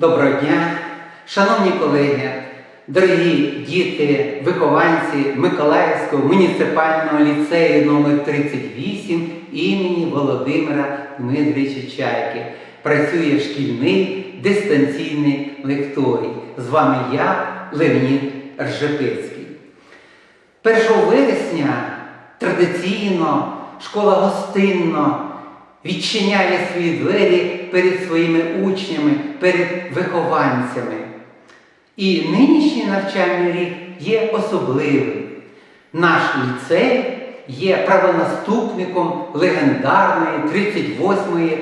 Доброго дня, шановні колеги, дорогі діти, вихованці Миколаївського муніципального ліцею номер 38 імені Володимира Дмитрича Чайки. Працює шкільний дистанційний лекторій. З вами я, Леонід Ржепицький. 1 вересня традиційно школа гостинно відчиняє свої двері перед своїми учнями, перед вихованцями. І нинішній навчальний рік є особливим. Наш ліцей є правонаступником легендарної 38-ї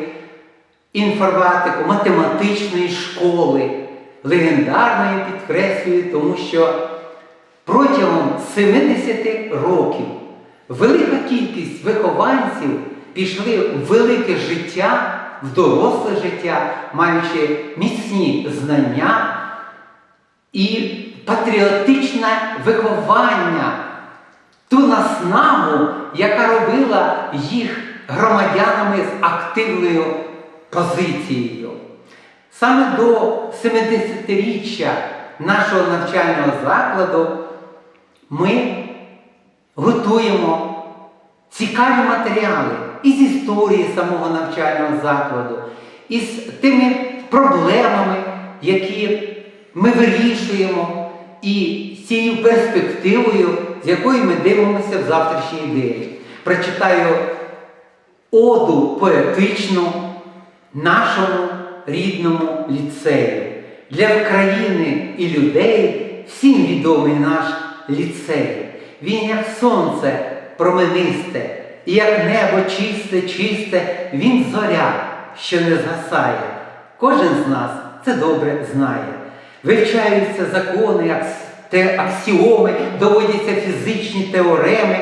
інформатико-математичної школи. Легендарної підкреслюю, тому що протягом 70 років велика кількість вихованців пішли в велике життя, в доросле життя, маючи міцні знання і патріотичне виховання, ту наснагу, яка робила їх громадянами з активною позицією. Саме до 70-річчя нашого навчального закладу ми готуємо цікаві матеріали із історії самого навчального закладу, із тими проблемами, які ми вирішуємо, і з цією перспективою, з якою ми дивимося в завтрашній день. Прочитаю оду поетичну нашому рідному ліцею. Для країни і людей всім відомий наш ліцей. Він як сонце променисте, і як небо чисте, чисте, він зоря, що не згасає. Кожен з нас це добре знає. Вивчаються закони, аксіоми, доводяться фізичні теореми,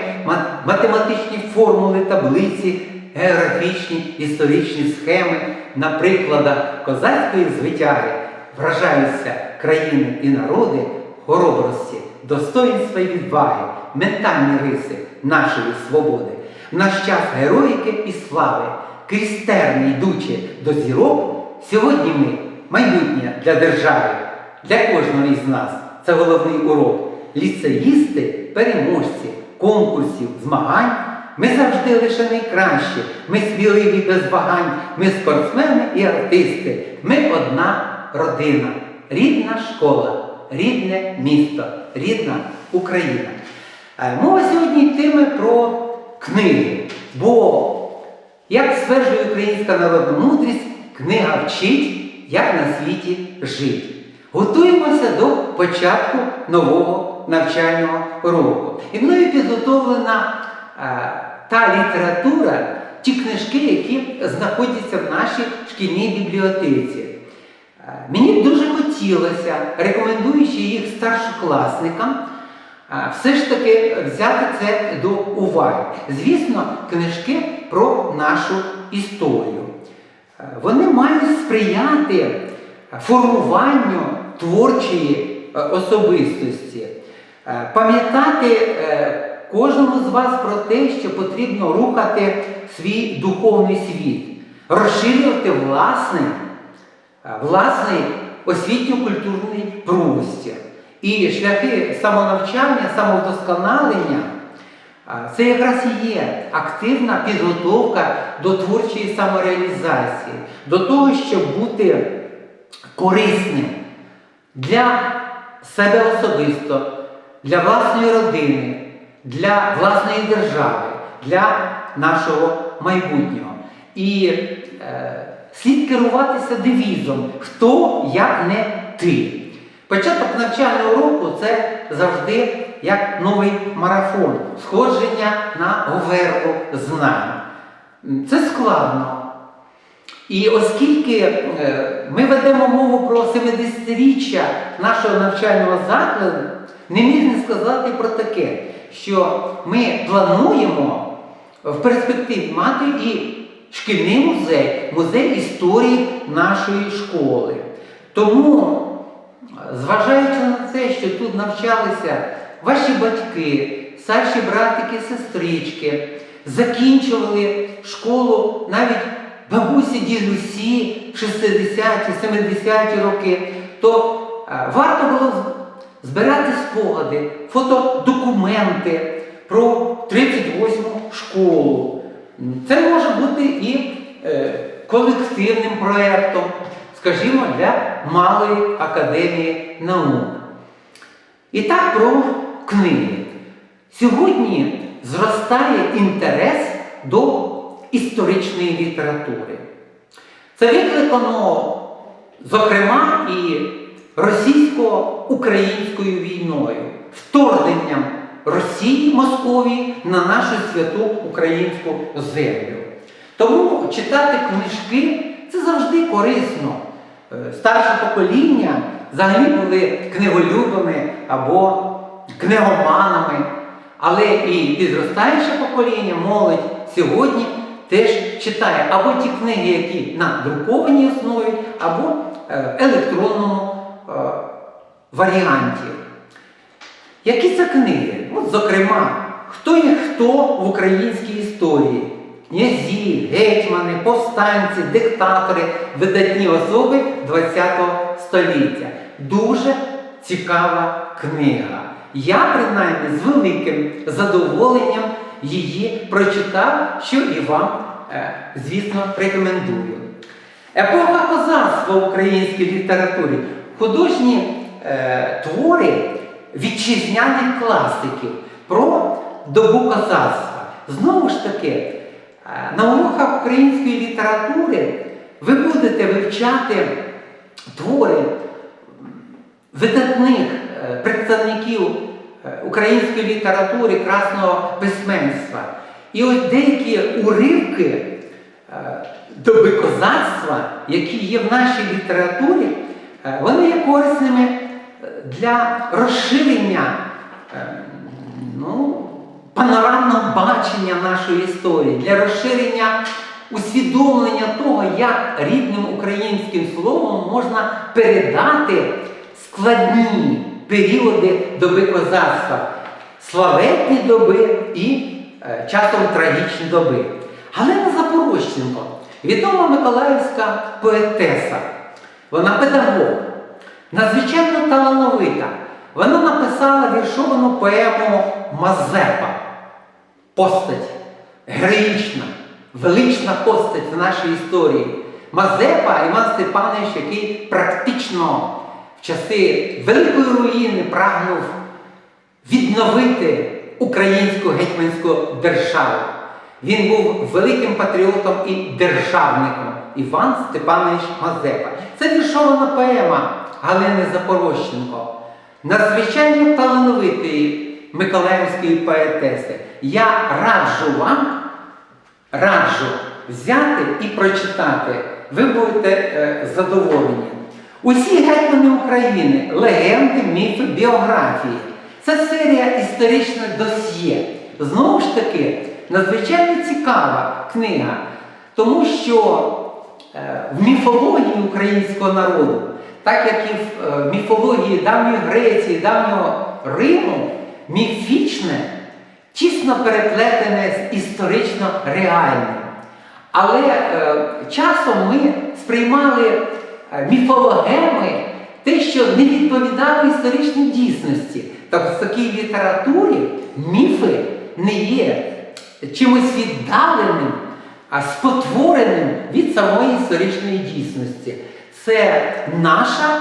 математичні формули, таблиці, географічні історичні схеми на прикладах козацької звитяги вражаються країни і народи хоробрості, достоїнства і відваги, ментальні риси нашої свободи. Наш час героїки і слави, крізь терни йдучи до зірок, сьогодні ми майбутнє для держави, для кожного із нас. Це головний урок. Ліцеїсти, переможці, конкурсів, змагань. Ми завжди лише найкращі, ми сміливі без вагань, ми спортсмени і артисти. Ми одна родина, рідна школа, рідне місто, рідна Україна. Е, Мова сьогодні йтиме про книги. Бо, як стверджує українська народна мудрість, книга вчить, як на світі жити. Готуємося до початку нового навчального року. І мною підготовлена е, та література, ті книжки, які знаходяться в нашій шкільній бібліотеці. Е, Мені б дуже хотілося, рекомендуючи їх старшокласникам, все ж таки взяти це до уваги. Звісно, книжки про нашу історію. Вони мають сприяти формуванню творчої е, особистості, пам'ятати е, кожному з вас про те, що потрібно рухати свій духовний світ, розширювати власний, власний освітньо-культурний простір. І шляхи самонавчання, самовдосконалення це якраз і є активна підготовка до творчої самореалізації, до того, щоб бути корисним для себе особисто, для власної родини, для власної держави, для нашого майбутнього. І е, слід керуватися девізом хто як не ти. Початок навчального року це завжди як новий марафон, сходження на говерлу знань. Це складно. І оскільки е, ми ведемо мову про 70-річчя нашого навчального закладу, не міг не сказати про таке, що ми плануємо в перспективі мати і шкільний музей, музей історії нашої школи. Тому, зважаючи на те, що тут навчалися ваші батьки, старші братики, сестрички, закінчували школу навіть бабусі, дідусі, 60-ті, 70-ті роки, то е, варто було збирати спогади, фотодокументи про 38-му школу. Це може бути і е, колективним проєктом, скажімо, для Малої академії наук. І так про книги. Сьогодні зростає інтерес до історичної літератури. Це викликано, зокрема, і російсько-українською війною, вторгненням Росії Московії на нашу святу українську землю. Тому читати книжки це завжди корисно. Е, Старше покоління взагалі були книголюбами або книгоманами, але і підростаюче покоління, молодь сьогодні теж читає або ті книги, які на друкованій основі, або е, в електронному е, варіанті. Які це книги? От, зокрема, хто є хто в українській історії? Князі, гетьмани, повстанці, диктатори, видатні особи ХХ століття. Дуже цікава книга. Я, принаймні, з великим задоволенням її прочитав, що і вам, е, звісно, рекомендую. Епоха козацтва в українській літературі, художні е, твори вітчизняних класиків про добу козацтва. Знову ж таки, на уроках української літератури ви будете вивчати твори видатних е, представників е, української літератури, красного письменства. І ось деякі уривки е, доби козацтва, які є в нашій літературі, вони є корисними для розширення ну, панорамного бачення нашої історії, для розширення усвідомлення того, як рідним українським словом можна передати складні періоди доби козацтва, славетні доби і е, часом трагічні доби. Галина Запорожченко, відома миколаївська поетеса, вона педагог, надзвичайно талановита. Вона написала віршовану поему Мазепа. Постать героїчна, велична постать в нашій історії. Мазепа Іван Степанович, який практично в часи Великої руїни прагнув відновити українську гетьманську державу. Він був великим патріотом і державником Іван Степанович Мазепа. Це віршована поема Галини Запорожченко, надзвичайно талановитої миколаївської поетеси. Я раджу вам, раджу взяти і прочитати. Ви будете е, задоволені. Усі гетьмани України, легенди, міфи, біографії. Це серія історичних досьє. Знову ж таки, надзвичайно цікава книга, тому що е, в міфології українського народу, так як і в е, міфології давньої Греції, давнього Риму, міфічне тісно переплетене з історично реальним. Але е, часом ми сприймали е, міфологеми те, що не відповідало історичній дійсності. Так в такій літературі міфи не є чимось віддаленим, а спотвореним від самої історичної дійсності. Це наша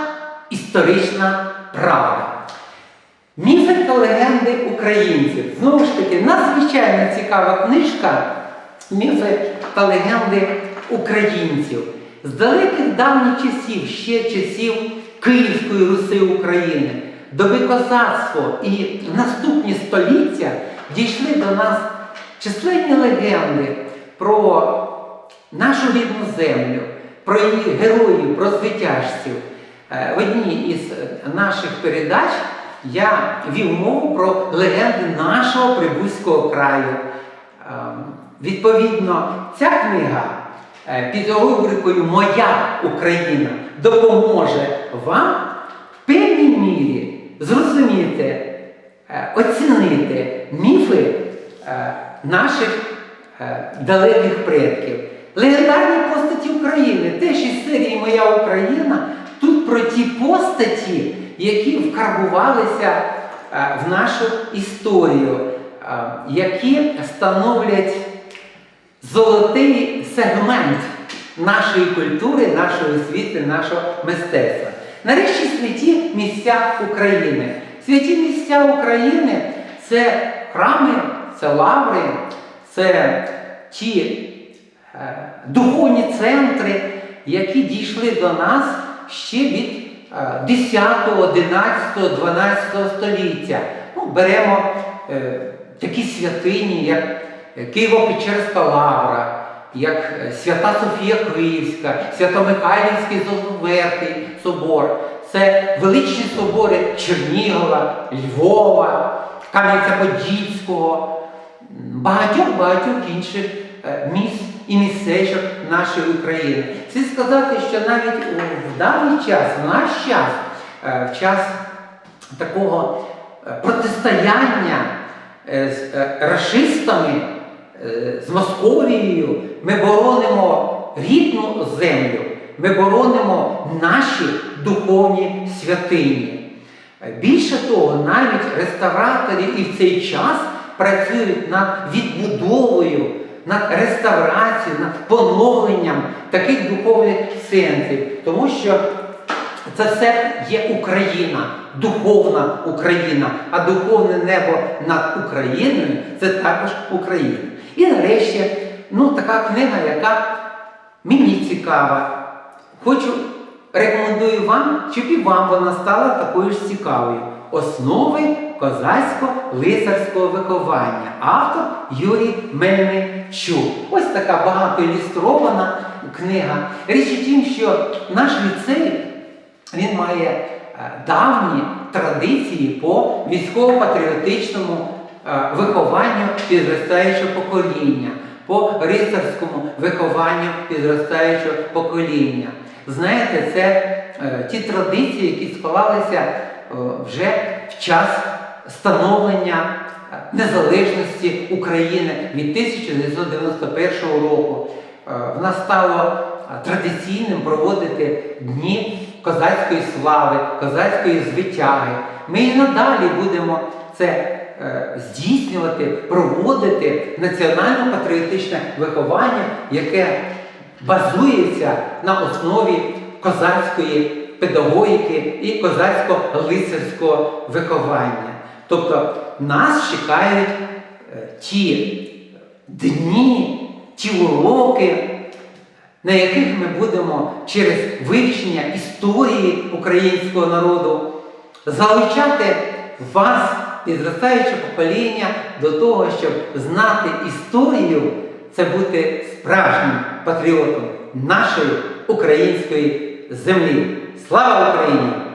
історична правда. Міфи та легенди українців. Знову ж таки, надзвичайно цікава книжка Міфи та легенди українців. З далеких давніх часів, ще часів Київської Руси України, доби козацтва і наступні століття дійшли до нас численні легенди про нашу рідну землю, про її героїв, про звитяжців. Е, В одній із е, наших передач я вів мову про легенди нашого Прибузького краю. Ем, Відповідно, ця книга е, під рубрикою Моя Україна допоможе вам в певній мірі зрозуміти, е, оцінити міфи е, наших далеких предків. Легендарні постаті України. Теж із серії Моя Україна. Тут про ті постаті, які вкарбувалися е, в нашу історію, е, які становлять золотий сегмент нашої культури, нашої освіти, нашого мистецтва. Нарешті святі місця України. Святі місця України це храми, це лаври, це ті е, духовні центри, які дійшли до нас ще від 10, 11, 12 століття. Ну, беремо е, такі святині, як Києво-Печерська лавра, як е, Свята Софія Київська, Свято-Михайлівський Золотоверхий собор. Це величні собори Чернігова, Львова, Кам'янця-Подільського, багатьох-багатьох інших е, міст і містечок нашої України. Слід сказати, що навіть в даний час, в наш час, е, в час такого е, протистояння е, з е, расистами, е, з Московією, ми боронимо рідну землю, ми боронимо наші духовні святині. Е, Більше того, навіть реставратори і в цей час працюють над відбудовою, над реставрацією, над поновленням таких духовних центрів, тому що це все є Україна, духовна Україна, а духовне небо над Україною це також Україна. І нарешті, ну, така книга, яка мені цікава. Хочу рекомендую вам, щоб і вам вона стала такою ж цікавою. Основи козацько-лицарського виховання. Автор Юрій Мельничук. Ось така багато ілюстрована книга. Річ у тім, що наш ліцей він має е, давні традиції по військово-патріотичному е, вихованню підростаючого покоління, по рицарському вихованню підростаючого покоління. Знаєте, це е, ті традиції, які склалися вже в час становлення е, незалежності України від 1991 року. Е, В нас стало е, традиційним проводити дні козацької слави, козацької звитяги. Ми і надалі будемо це е, здійснювати, проводити національно-патріотичне виховання, яке базується на основі козацької педагогіки і козацько-лицарського виховання. Тобто нас чекають е, ті дні, ті уроки, на яких ми будемо через вивчення історії українського народу залучати вас, підростаюче покоління, до того, щоб знати історію, це бути справжнім патріотом нашої української землі. Слава Україні!